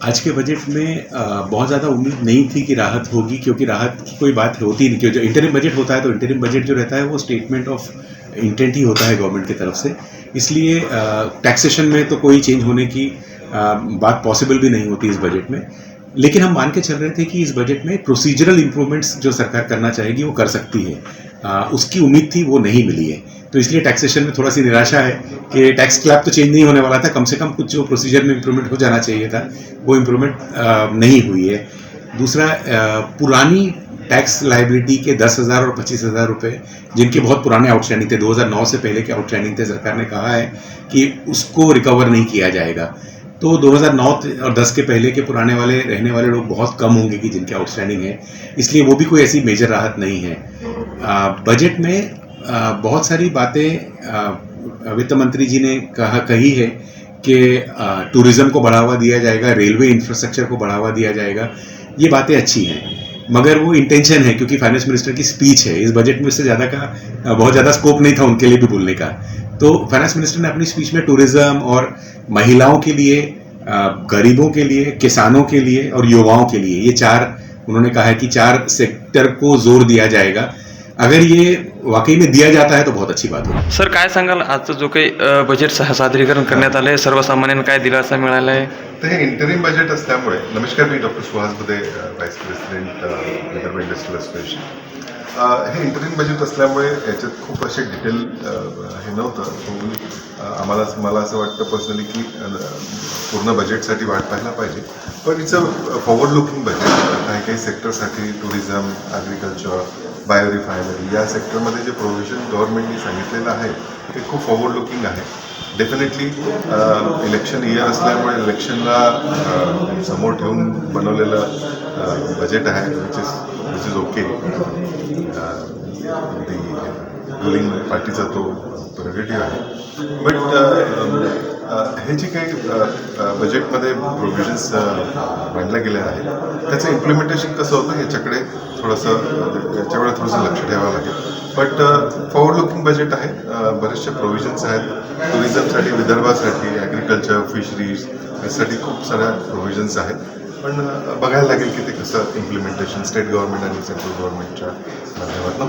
आज के बजट में बहुत ज़्यादा उम्मीद नहीं थी कि राहत होगी, क्योंकि राहत की कोई बात होती नहीं, क्योंकि जो इंटरिम बजट होता है तो इंटरिम बजट जो रहता है, वो स्टेटमेंट ऑफ़ इंटेंट ही होता है गवर्नमेंट की तरफ़ से। इसलिए टैक्सेशन में तो कोई चेंज होने की बात पॉसिबल भी नहीं होती इस बजट में। लेकिन हम मान के चल रहे थे कि इस बजट में प्रोसीजरल इम्प्रूवमेंट्स जो सरकार करना चाहेगी, वो कर सकती है। उसकी उम्मीद थी, वो नहीं मिली है। तो इसलिए टैक्सेशन में थोड़ा सी निराशा है कि टैक्स स्लैब तो चेंज नहीं होने वाला था, कम से कम कुछ जो प्रोसीजर में इम्प्रूवमेंट हो जाना चाहिए था, वो इम्प्रूवमेंट नहीं हुई है। दूसरा पुरानी टैक्स लाइबिलिटी के दस हज़ार और पच्चीस हज़ार रुपये जिनके बहुत पुराने आउटस्टैंडिंग थे 2009 से पहले के आउटस्टैंडिंग थे, सरकार ने कहा है कि उसको रिकवर नहीं किया जाएगा। तो 2009 और 10 के पहले के पुराने वाले, रहने वाले लोग बहुत कम होंगे कि जिनके आउटस्टैंडिंग है। इसलिए वो भी कोई ऐसी मेजर राहत नहीं है। बजट में बहुत सारी बातें वित्त मंत्री जी ने कहा, कही है कि टूरिज़्म को बढ़ावा दिया जाएगा रेलवे इंफ्रास्ट्रक्चर को बढ़ावा दिया जाएगा। ये बातें अच्छी हैं, मगर वो इंटेंशन है, क्योंकि फाइनेंस मिनिस्टर की स्पीच है। इस बजट में इससे ज़्यादा का बहुत ज़्यादा स्कोप नहीं था उनके लिए भी बोलने का। तो फाइनेंस मिनिस्टर ने अपनी स्पीच में टूरिज़्म और महिलाओं के लिए गरीबों के लिए, किसानों के लिए और युवाओं के लिए, ये चार, उन्होंने कहा है कि चार सेक्टर को ज़ोर दिया जाएगा। अगर ये वाकई में दिया जाता है तो बहुत अच्छी बात होगी। सर काय सांगाल? आजचं जो काही अ, बजेट सह सादरीकरण करण्यात आलं आहे सर्वसामान्यांना काय दिलासा मिळाला आहे तर हे इंटरिम बजेट असल्यामुळे नमस्कार मी doctor Suhas Bude vice president Vidarbha industrial association uh, हे इंटरिम बजेट असल्यामुळे याच्यात खूप असे डिटेल हे नव्हतं. अ, आम्हाला मला असं वाटतं पर्सनली की अ, पूर्ण बजेटसाठी वाट पाहायला पाहिजे. पण it's a forward looking budget काही काही सेक्टरसाठी टुरिझम ॲग्रिकल्चर बायोरिफायनरी या सेक्टरमध्ये जे प्रोव्हिजन गव्हर्नमेंटने सांगितलेलं आहे ते खूप फॉरवर्ड लुकिंग आहे डेफिनेटली इलेक्शन इयर असल्यामुळे इलेक्शनला समोर ठेवून बनवलेलं बजेट आहे which is which is okay the ruling पार्टीचा तो प्रेरोगेटिव्ह आहे. बट हे जे काही बजेटमध्ये प्रोव्हिजन्स मांडल्या गेल्या आहेत त्याचं इम्प्लिमेंटेशन कसं होतं ह्याच्याकडे थोडंसं म्हणजे याच्याकडे थोडंसं लक्ष ठेवावं लागेल. बट फॉरवर्ड लुकिंग बजेट आहे. बरेचसे प्रोव्हिजन्स आहेत. टुरिझमसाठी विदर्भासाठी ॲग्रिकल्चर फिशरीज यासाठी खूप साऱ्या प्रोव्हिजन्स आहेत. पण बघायला लागेल की ते कसं इम्प्लिमेंटेशन स्टेट गव्हर्नमेंट आणि सेंट्रल गव्हर्नमेंटच्या माध्यमातून